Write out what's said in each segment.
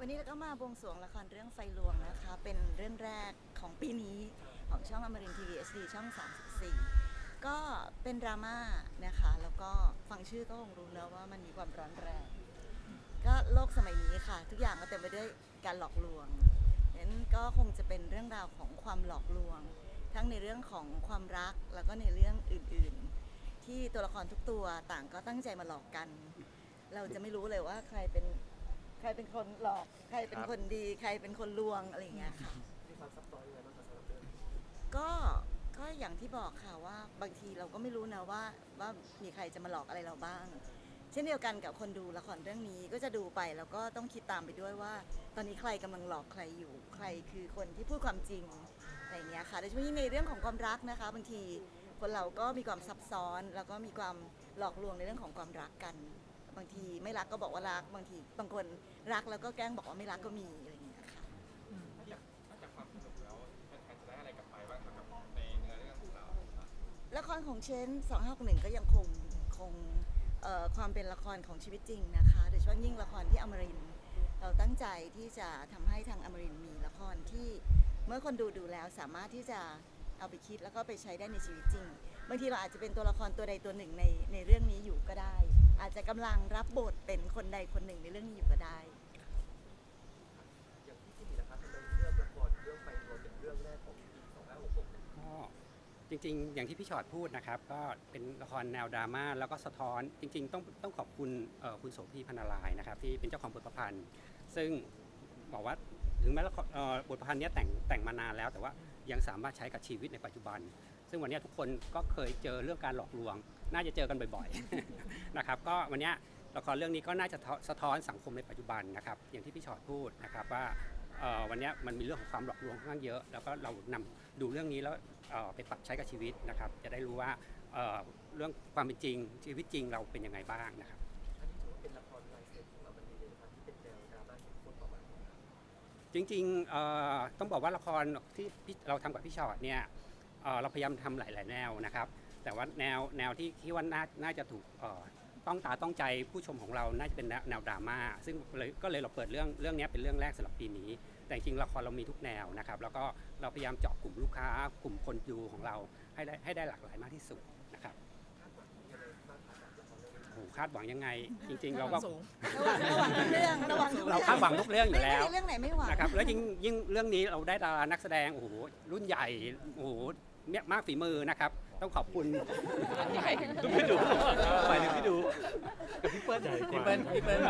วันนี้เราก็มาบวงสรวงละครเรื่องไฟลวงนะคะ เป็นเรื่องแรกของปีนี้ของช่องอมรินทีวีเอสดีช่อง 34 ก็เป็นดราม่านะคะ แล้วก็ฟังชื่อก็คงรู้แล้วว่ามันมีความร้อนแรง ก็โลกสมัยนี้ค่ะ ทุกอย่างก็เต็มไปด้วยการหลอกลวงนั้นก็คงจะเป็นเรื่องราวของความหลอกลวง ทั้งในเรื่องของความรักแล้วก็ในเรื่องอื่นๆ ที่ตัวละครทุกตัวต่างก็ตั้งใจมาหลอกกัน เราจะไม่รู้เลยว่าใครเป็น ใครเป็นคนหลอก ใครเป็นคนดี ใครเป็นคนลวงอะไรอย่างเงี้ยค่ะ มีความซับซ้อนยังไงบ้างคะสำหรับเรื่องนี้ก็ก็อย่างที่บอกค่ะว่าบางทีเราก็ไม่รู้นะว่าว่ามีใครจะมาหลอกอะไรเราบ้าง เช่นเดียวกันกับคนดูละครเรื่องนี้ก็จะดูไปแล้วก็ต้องคิดตามไปด้วยว่า ตอนนี้ใครกำลังหลอกใครอยู่ ใครคือคนที่พูดความจริงอะไรอย่างเงี้ยค่ะโดยเฉพาะยิ่งในเรื่องของความรักนะคะบางทีคนเราก็มีความซับซ้อนแล้วก็มีความหลอกลวงในเรื่องของความรักกัน บางทีไม่รักก็บอกว่ารัก บางทีบางคนรักแล้วก็แกล้งบอกว่าไม่รักก็มีอะไรอย่างเงี้ยค่ะ นอกจากนอกจากความสนุกแล้วแฟนๆจะได้อะไรกลับไปบ้างครับกับในเนื้อเรื่องของเราละครของเชน251 ก็ยังคงคงเอ่อความเป็นละครของชีวิตจริงนะคะโดยเฉพาะยิ่งละครที่อมรินทร์เราตั้งใจที่จะทำให้ทางอมรินทร์มีละครที่เมื่อคนดูดูแล้วสามารถที่จะเอาไปคิดแล้วก็ไปใช้ได้ในชีวิตจริง บางทีเราอาจจะเป็นตัวละครตัวใดตัวหนึ่งในในเรื่องนี้อยู่ก็ได้ อาจจะกำลังรับบทเป็นคนใดคนหนึ่งในเรื่องนี้อยู่ก็ได้ อย่างที่ที่มีนะคะทำไมเลือกละครเรื่องไฟตัวเป็นเรื่องแรกของปี2566ก็จริงๆ อย่างที่พี่ชอดพูดนะครับ ก็เป็นละครแนวดราม่าแล้วก็สะท้อนจริง ๆ ต้องต้องขอบคุณเอ่อคุณโสภีพรรณลายนะครับ ที่เป็นเจ้าของบทประพันธ์ ซึ่งบอกว่าถึงแม้ละครเอ่อบทประพันธ์เนี้ยแต่งแต่งมานานแล้ว แต่ว่ายังสามารถใช้กับชีวิตในปัจจุบัน ซึ่งวันเนี้ยทุกคนก็เคยเจอเรื่องการหลอกลวง น่าจะเจอกันบ่อยๆนะครับก็วันนี้ละครเรื่องนี้ก็น่าจะสะท้อนสังคมในปัจจุบันนะครับ อย่างที่พี่ชอดพูดนะครับว่าวันนี้มันมีเรื่องของความหลอกลวงค่อนข้างเยอะ แล้วก็เรานำดูเรื่องนี้แล้วไปปรับใช้กับชีวิตนะครับ จะได้รู้ว่าเรื่องความเป็นจริงชีวิตจริงเราเป็นยังไงบ้างนะครับจริงๆต้องบอกว่าละครที่เราทำกับพี่ชอตเนี่ยเอ่อเราพยายามทำหลาย ๆ แนวนะครับ แต่ว่าแนวแนวที่ที่ว่าน่าน่าจะถูกเอ่อต้องตาต้องใจผู้ชมของเราน่าจะเป็นแนวแนวดราม่าซึ่งเลยก็เลยเราเปิดเรื่องเรื่องนี้เป็นเรื่องแรกสำหรับปีนี้ แต่จริงๆละครเรามีทุกแนวนะครับแล้วก็เราพยายามเจาะกลุ่มลูกค้า กลุ่มคนดูของเราให้ได้ให้ได้หลากหลายมากที่สุดนะครับคาดหวังยังไงบ้างคะกับละครเรื่องนี้โอ้โหคาดหวังยังไงจริง ๆ เราก็ระวังระวังทุกเรื่องระวังทุกเรื่องเราคาดหวังทุกเรื่องอยู่แล้วไม่มีเรื่องไหนไม่หวังนะครับแล้วยิ่งยิ่งเรื่องนี้เราได้ดารานักแสดงโอ้โหรุ่นใหญ่โอ้โห เนี่ยมากฝีมือนะครับ ต้องขอบคุณพี่ดูหมายถึงพี่ดูกับพี่เปิ้ลพี่เปิ้ลพี่เปิ้ล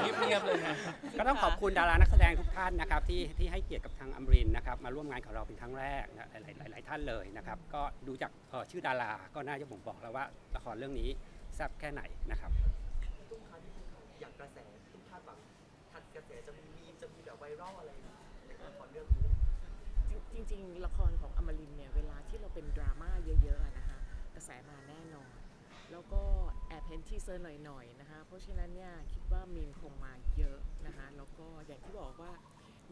เงียบๆเลยนะก็ต้องขอบคุณดารานักแสดงทุกท่านนะครับที่ที่ให้เกียรติกับทางอมรินทร์นะครับมาร่วมงานกับเราเป็นครั้งแรกนะหลายหลายหลายท่านเลยนะครับ ก็ดูจากเอ่อชื่อดาราก็น่าจะผมบอกแล้วว่าละครเรื่องนี้แซ่บแค่ไหนนะครับตุ้มคาที่ตุ้มคาอย่างกระแสตุ้มคาดหวังทันกระแสจะมีมีมจะมีแบบไวรัลอะไรในละครเรื่องนี้ จริงๆ ละครของอมรินทร์เนี่ยเวลาที่เราเป็นดราม่าเยอะๆอะนะคะกระแสมาแน่นอน แล้วก็แอบเห็นทีเซอร์หน่อยๆนะคะ เพราะฉะนั้นเนี่ยคิดว่ามีมคงมาเยอะนะคะแล้วก็อย่างที่บอกว่า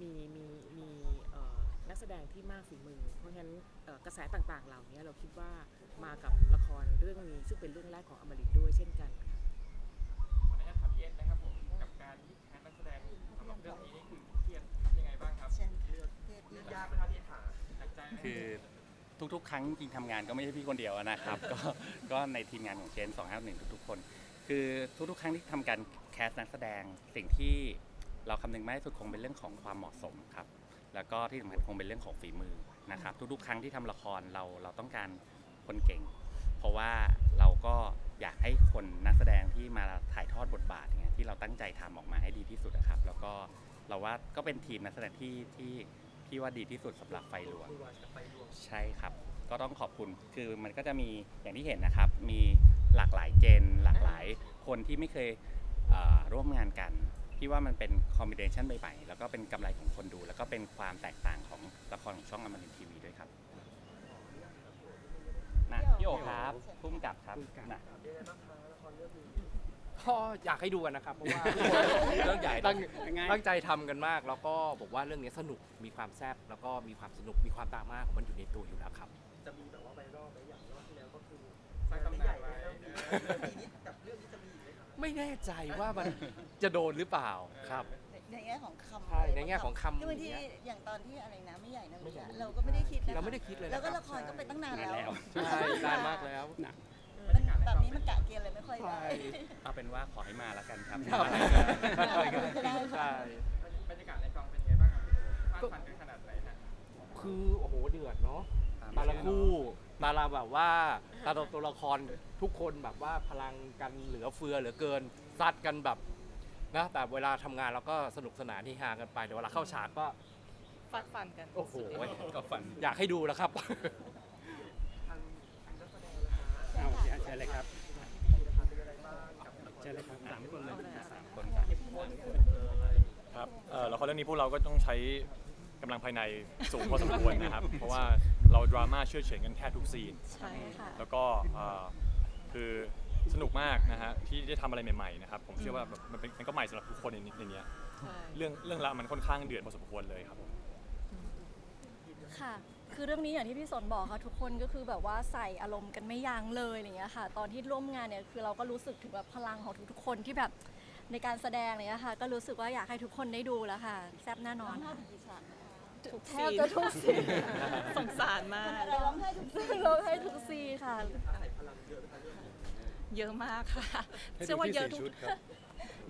มีมีมีเอ่อนักแสดงที่มากฝีมือ เพราะฉะนั้นเอ่อกระแสต่างๆ เหล่านี้เราคิดว่ามากับละครเรื่องนี้ซึ่งเป็นเรื่องแรกของอมรินทร์ด้วยเช่นกันค่ะ ขออนุญาตถามพี่เอสนะครับผมกับการที่แคสนักแสดงสำหรับเรื่องนี้นี่คือเครียดยังไงบ้ ยากไหมคะพี่ขาคือทุกๆ ครั้งจริงทำงานก็ไม่ใช่พี่คนเดียวนะครับ ก็ก็ในทีมงานของเชน251 ทุกๆ คน คือทุกๆ ครั้งที่ทำการแคสนักแสดงสิ่งที่เราคำนึงมากที่สุดคงเป็นเรื่องของความเหมาะสมครับ แล้วก็ที่สำคัญคงเป็นเรื่องของฝีมือนะครับ ทุกๆ ครั้งที่ทำละครเราเราต้องการคนเก่ง เพราะว่าเราก็อยากให้คนนักแสดงที่มาถ่ายทอดบทบาทอย่างเงี้ยที่เราตั้งใจทำออกมาให้ดีที่สุดนะครับ แล้วก็เราว่าก็เป็นทีมนักแสดงที่ที่ ที่ว่าดีที่สุดสำหรับไฟหลวงคุยวาจะไปรวมใช่ครับ ก็ต้องขอบคุณคือมันก็จะมีอย่างที่เห็นนะครับ มีหลากหลายเจน หลากหลายคนที่ไม่เคยเอ่อร่วมงานกัน พี่ว่ามันเป็นคอมบิเนชันใหม่ๆแล้วก็เป็นกำไรของคนดู แล้วก็เป็นความแตกต่างของละครของช่องอมรินทีวีด้วยครับนะพี่โอครับพุ่มกับครับนะ เป็นไงบ้างคะละครเรื่องนี้ ก็อยากให้ดูกันนะครับเพราะว่าเรื่องใหญ่ต้ตั้องงยังไงตั้งใจทำกันมาก แล้วก็บอกว่าเรื่องนี้สนุกมีความแซ่บแล้วก็มีความสนุกมีความดราม่าของมันอยู่ในตัวอยู่แล้วครับจะมีแบบว่าไวรัลไหมอย่างรอบที่แล้วก็คือสร้างตำไม่นาใหญ่นไว้แล้วปีนี้กับเรื่องนี้จะมีอีกไหมคะไม่แน่ใจว่ามันจะโดนหรือเปล่าครับ ในในแง่ของคำใช่ในแง่ของคำคือบางทีอย่างเงี้ยอย่างตอนที่อะไรนะไม่ใหญ่นะไม่ใหญ่เราก็ไม่ได้คิดนะเราไม่ได้คิดเลยนะแล้วก็ครับละครก็ไปตั้งนานนานแล้แล้ววใช่นานมากแล้วมัน แบบนี้มันกะเกณฑ์อะไรไม่ค่อยได้ เอาเป็นว่าขอให้มาแล้วกันครับครับได้ค่ะใช่ บรรยากาศในกองเป็นไงบ้างครับพี่โอฟาดฟันกันขนาดไหนฮะคือโอ้โหเดือดเนาะแต่ละคู่แต่ละแบบว่าแต่ละตัวละครทุกคนแบบว่าพลังกันเหลือเฟือเหลือเกินซัดกันแบบนะแต่เวลาทำงานเราก็สนุกสนานที่ฮากันไปแต่เวลาเข้าฉากก็ ฟัดฟันกัน โอ้โห ก็ฝัน อยากให้ดูแล้วครับ ทางทางนักแสดงนะคะ เอาเชิญเลยครับเชิญเลยครับสามคนเลยคนครับครับเอ่อละครเรื่องนี้พวกเราก็ต้องใช้กำลังภายในสูงพอสมควรนะครับ เพราะว่าเราดราม่าเชื่อเฉือนกันแทบทุกซีน ใช่ค่ะแล้วก็เอ่อคือสนุกมากนะฮะที่ได้ทำอะไรใหม่ๆนะครับผมเชื่อว่าแบบมันเป็นมันก็ใหม่สำหรับทุกคนในในเนี้ยใช่ เรื่องเรื่องราวมันค่อนข้างเดือดพอสมควรเลยครับผม ค่ะ คือเรื่องนี้อย่างที่พี่สนบอกค่ะทุกคนก็คือแบบว่าใส่อารมณ์กันไม่ยั้งเลยอะไรเงี้ยค่ะ ตอนที่ร่วมงานเนี่ยคือเราก็รู้สึกถึงแบบพลังของทุกๆคนที่แบบในการแสดงอะไรเลยค่ะ ก็รู้สึกว่าอยากให้ทุกคนได้ดูแล้วค่ะแซ่บแน่นอนร้องไห้ค่ะถึงกี่ฉากนะคะทุกแทซีบนจะทุกซีนสงสารมากเราร้องไห้ทุกซีนเราให้ทุกซีนค่ะ เยอะมากค่ะ เชื่อว่าเยอะทุก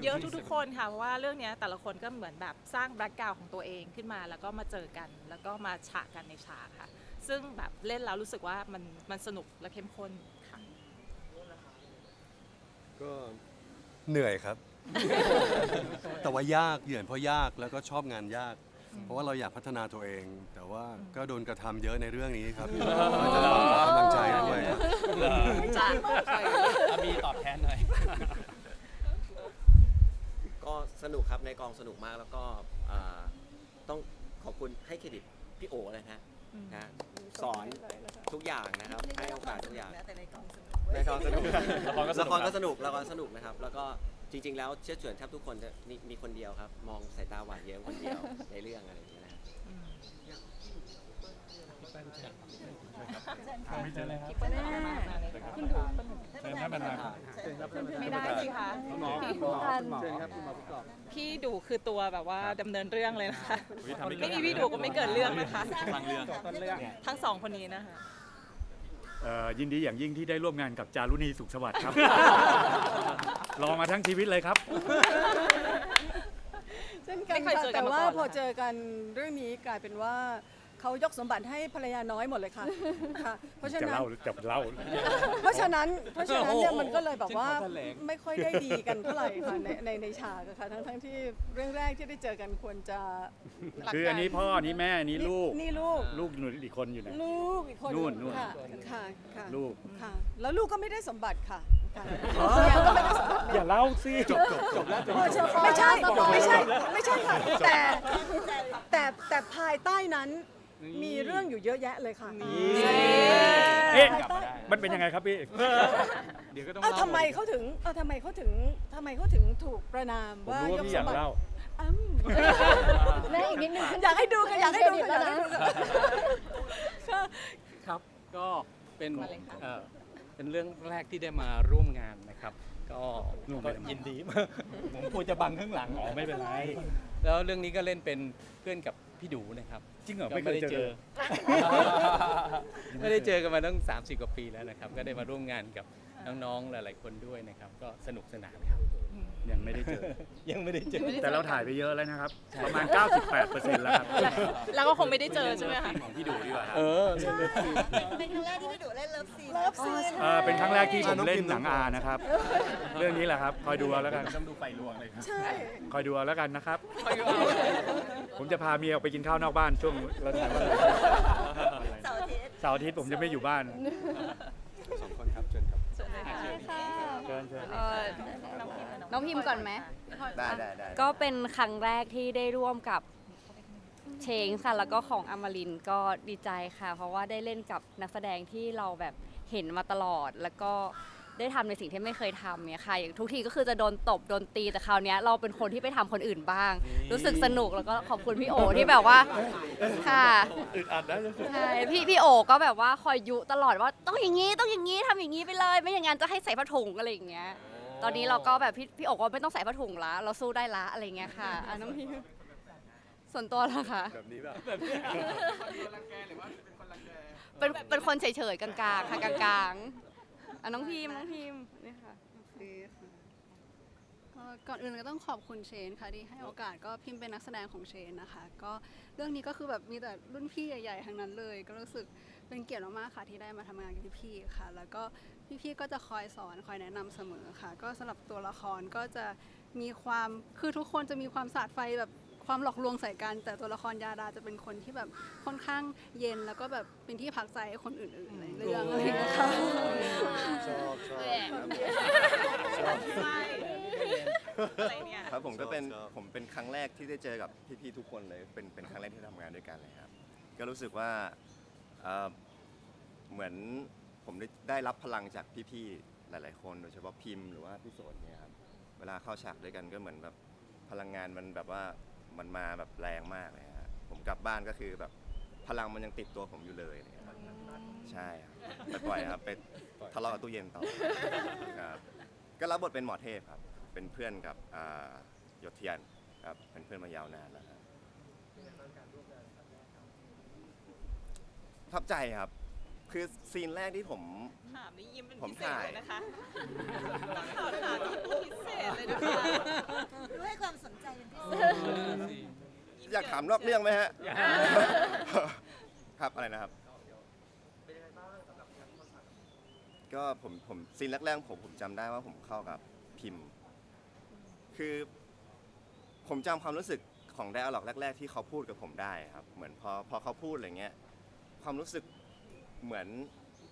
เยอะทุกๆคนค่ะเพราะว่าเรื่องเนี้ยแต่ละคนก็เหมือนแบบสร้างแบ็กกราวของตัวเองขึ้นมา แล้วก็มาเจอกัน แล้วก็มาฉากกันในฉากค่ะ ซึ่งแบบเล่นแล้วรู้สึกว่ามันมันสนุกและเข้มข้นค่ะก็เหนื่อยครับ แต่ว่ายากเหนื่อยเพราะยากแล้วก็ชอบงานยาก เพราะว่าเราอยากพัฒนาตัวเอง แต่ว่าก็โดนกระทำเยอะในเรื่องนี้ครับก็จะต้องขอกำลังใจด้วย จ้ะมีตอบแทนหน่อยก็ สนุกครับในกองสนุกมากแล้วก็อ่าต้องขอบคุณให้เครดิตพี่โอเลยนะนะสอนทุกอย่างนะครับให้โอกาสทุกอย่างนะแต่ในกองสนุกในกองสนุกละครก็สนุก ละครก็สนุกละครสนุกนะครับ แล้วก็จริง ๆ แล้วเชื่อเฉือนแทบทุกคนจะมีมีคนเดียวครับ มองสายตาหวานเยิ้มคนเดียวในเรื่องอะไรอย่างเงี้ยนะไม่เจอเลยครับแม่คุณดูเชิญท่านประธานครับ ไม่ได้สิคะคุณหมอพี่คุณหมอกันเชิญครับคุณหมอผู้กอบพี่ดูคือตัวแบบว่าดำเนินเรื่องเลยนะคะอุ๊ยทำให้ไม่มีพี่ดูก็ไม่เกิดเรื่องนะคะทางเรื่องทั้งสองคนนี้นะคะเอ่อยินดีอย่างยิ่งที่ได้ร่วมงานกับจารุณีสุขสวัสดิ์ครับ รอมาทั้งชีวิตเลยครับ เช่นกันไม่เคยค่ะเจอกันแต่มาว่าก่อน พอเหรอคะเจอกันเรื่องนี้กลายเป็นว่า เขายกสมบัติให้ภรรยาน้อยหมดเลยค่ะค่ะ เพราะฉะจะนั้น เล่าจะเล่า เพราะฉะนั้นเพราะฉะนั้นเนี่ยโอ้โหมันก็เลยแบบว่าเช่นขอแถลง ไม่ค่อยได้ดีกันเท่าไหร่ค่ะในในในฉากอะค่ะทั้งทั้งที่เรื่องแรกที่ได้เจอกันควรจะรักคือกัอันนี้พ่ออันนี้แม่อันนี้ลูก นี่ลูก ลูกหนูอีกคนอยู่ไหน ลูกอีกคนนู่นนู่นค่ะค่ะค่ะลูก ค่ะ แล้วลูกก็ไม่ได้สมบัติค่ะค่ะอ๋อเมียก็ไม่ได้สมบัติอย่าเล่าสิจบจบจบแล้วจบไม่ใช่ไม่ใช่ไม่ใช่ค่ะแต่แต่แต่ภายใต้นั้น มีเรื่องอยู่เยอะแยะเลยค่ะเอ๊ะภายใต้มันเป็นยังไงครับพี่ เดี๋ยวก็ต้องเอ้าเล่าทำไมเขาถึงเอ้าทำไมเขาถึงทำไมเขาถึงถูกประนามผมว่ารู้ว่าพี่อยากเล่า อ้ำแม่อีกนิดนึงอยากให้ดูกันอยากให้ดูกันอยากให้ดูกันค่ะ ครับก็เป็นมาเลยค่ะเอ่อเป็นเรื่องแรกที่ได้มาร่วมงานนะครับ ก็ร่วมก็ไปทำไม ยินดีผมควรจะบังข้างหลังอ๋อไม่เป็นไร แล้วเรื่องนี้ก็เล่นเป็นเพื่อนกับ พี่ดูนะครับจริงเหรอก็ไม่เคยเจอ ไม่ได้เจอกันมาตั้ง 30 กว่าปีแล้วนะครับ ก็ได้มาร่วมงานกับน้องๆหลายๆคนด้วยนะครับ ก็สนุกสนานครับ ยังไม่ได้เจอ ยังไม่ได้เจอ แต่เราถ่ายไปเยอะแล้วนะครับ ประมาณ 98%แล้วครับแล้วก็คงไม่ได้เจอใช่ไหมคะของพี่ดูดีกว่าครับเออเป็นครั้งแรกที่พี่ดุเล่นเลิฟซีนเลิฟซีนเอ่อเป็นครั้งแรกที่ผมเล่นหนังอานะครับ เรื่องนี้แหละครับ คอยดูเอาแล้วกัน ต้องดูไฟลวงเลยครับ ใช่ คอยดูเอาแล้วกันนะครับ ผมจะพาเมียออกไปกินข้าวนอกบ้านช่วงเราถ่ายวันเสาร์อาทิตย์เสาร์อาทิตย์ผมจะไม่อยู่บ้านสองคนครับเชิญครับค่ะเชิญเชิญ เอ่อน้อง พิมพ์ก่อนไหม ได้ได้ได้ก็เป็นครั้งแรกที่ได้ร่วมกับเชงค่ะ แล้วก็ของอมรินทร์ก็ดีใจค่ะ เพราะว่าได้เล่นกับนักแสดงที่เราแบบเห็นมาตลอด แล้วก็ได้ทำในสิ่งที่ไม่เคยทำเนี่ยค่ะ อย่างทุกทีก็คือจะโดนตบโดนตีแต่คราวเนี้ยเราเป็นคนที่ไปทำคนอื่นบ้าง รู้สึกสนุกแล้วก็ขอบคุณพี่โอที่แบบว่าค่ะ อึดอัดนะใช่พี่พี่โอก็แบบว่าคอยยุตลอดว่าต้องอย่างนี้ต้องอย่างนี้ทำอย่างนี้ไปเลย ไม่อย่างนั้นจะให้ใส่ผ้าถุงอะไรอย่างเงี้ย ตอนนี้เราก็แบบพี่พี่โอกว่าไม่ต้องใส่ผ้าถุงละ เราสู้ได้ละอะไรเงี้ยค่ะอะน้องพิมส่วนตัวละค่ะ แบบนี้แบบคนรังแกหรือว่าเป็นคนรังแกเป็นเป็นคนเฉยๆกลางๆค่ะกลางๆอะน้องพิมน้องพิมนี่ค่ะ ก็ก่อนอื่นก็ต้องขอบคุณเชนค่ะที่ให้โอกาสก็พิมพ์เป็นนักแสดงของเชนนะคะ ก็เรื่องนี้ก็คือแบบมีแต่รุ่นพี่ใหญ่ๆทั้งนั้นเลย ก็รู้สึกเป็นเกียรติมากๆค่ะที่ได้มาทำงานกับพี่ๆค่ะ แล้วก็พี่ๆก็จะคอยสอนคอยแนะนำเสมอค่ะ ก็สำหรับตัวละครก็จะมีความคือทุกคนจะมีความสาดไฟแบบความหลอกลวงใส่กัน แต่ตัวละครยาดาจะเป็นคนที่แบบค่อนข้างเย็นแล้วก็แบบเป็นที่พักใจให้คนอื่นๆในเรื่องอะไรอย่างเงี้ยค่ะชอบชอบ ครับผมก็เป็นชอบ ผมเป็นครั้งแรกที่ได้เจอกับพี่ๆทุกคนเลยเป็นเป็นครั้งแรกที่ทำงานด้วยกันเลยครับ ก็รู้สึกว่าเอ่อเหมือนผมได้ได้รับพลังจากพี่ๆหลาย ๆ คนโดยเฉพาะพิมพ์หรือว่าพี่โสดเนี่ยครับเวลาเข้าฉากด้วยกันก็เหมือนแบบพลังงานมันแบบว่ามันมาแบบแรงมากเลยฮะผมกลับบ้านก็คือแบบพลังมันยังติดตัวผมอยู่เลยอะไรเลยครับใช่ครับไปปล่อยครับไปทะเลาะกับตู้เย็นต่อครับก็รับบทเป็นหมอเทพครับ เป็นเพื่อนกับอ่ายศเทียนครับเป็นเพื่อนมายาวนานแล้วครับประทับใจครับ คือซีนแรกที่ผม ถามนี่ยิ้มเป็นผมพิเศษถ่าย เลยนะคะนักข่าวถามนี่พิเศษเลยนะคะดูให้ความสนใจเป็นพิเศษอยากถามนอกเรื่องไหมฮะ ครับอะไรนะครับเป็นยังไงบ้างสำหรับการเข้าฉากก็ผมผมซีนแรกๆผมผมจำได้ว่าผมเข้ากับพิมพ์ คือผมจำความรู้สึกของไดอะล็อกแรก ๆ ที่เขาพูดกับผมได้ครับ เหมือนพอพอเขาพูดอะไรเงี้ย ความรู้สึกเหมือน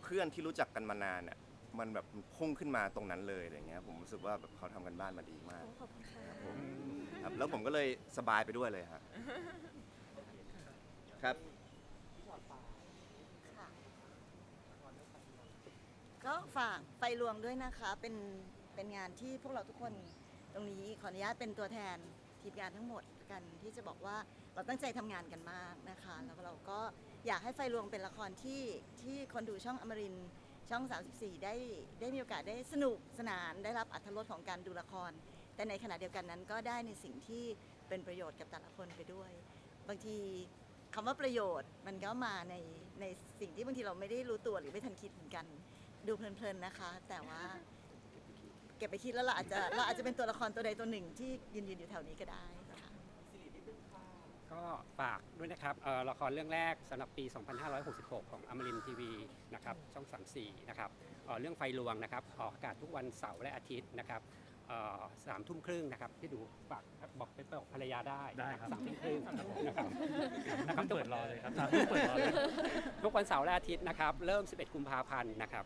เพื่อนที่รู้จักกันมานานเนี่ยมันแบบพุ่งขึ้นมาตรงนั้นเลยอะไรเงี้ย ผมรู้สึกว่าแบบเขาทำกันบ้านมาดีมากขอบคุณค่ะครับผมครับแล้วผมก็เลยสบายไปด้วยเลยครับครับ ค่ะ ก็ฝากไฟลวงด้วยนะคะ เป็น เป็นงานที่พวกเราทุกคน ตรงนี้ขออนุญาตเป็นตัวแทนทีมงานทั้งหมดกันที่จะบอกว่าเราตั้งใจทำงานกันมากนะคะแล้วเราก็อยากให้ไฟลวงเป็นละครที่ที่คนดูช่องอมรินทร์ช่อง 34 ได้ได้มีโอกาสได้สนุกสนานได้รับอัธรสของการดูละคร แต่ในขณะเดียวกันนั้นก็ได้ในสิ่งที่เป็นประโยชน์กับแต่ละคนไปด้วย บางทีคำว่าประโยชน์มันก็มาในในสิ่งที่บางทีเราไม่ได้รู้ตัวหรือไม่ทันคิดเหมือนกัน ดูเพลินๆนะคะ แต่ว่า เก็บไปคิดแล้วเราอาจจะเราอาจจะเป็นตัวละครตัวใดตัวหนึ่งที่ยืนยืนอยู่แถวนี้ก็ได้ค่ะก็ฝากด้วยนะครับเอ่อละครเรื่องแรกสำหรับปี 2566 ของอมรินทีวีนะครับช่อง 34 นะครับเอ่อเรื่องไฟลวงนะครับออกอากาศทุกวันเสาร์และอาทิตย์นะครับเอ่อสามทุ่มครึ่งนะครับที่ดูฝากบอกไปบอกภรรยาได้ได้ครับ สามทุ่มครึ่งนะครับนะครับ เปิดรอเลยครับสามทุ่มเปิดรอเลย ทุกวันเสาร์และอาทิตย์นะครับ เริ่ม 11 กุมภาพันธ์นะครับ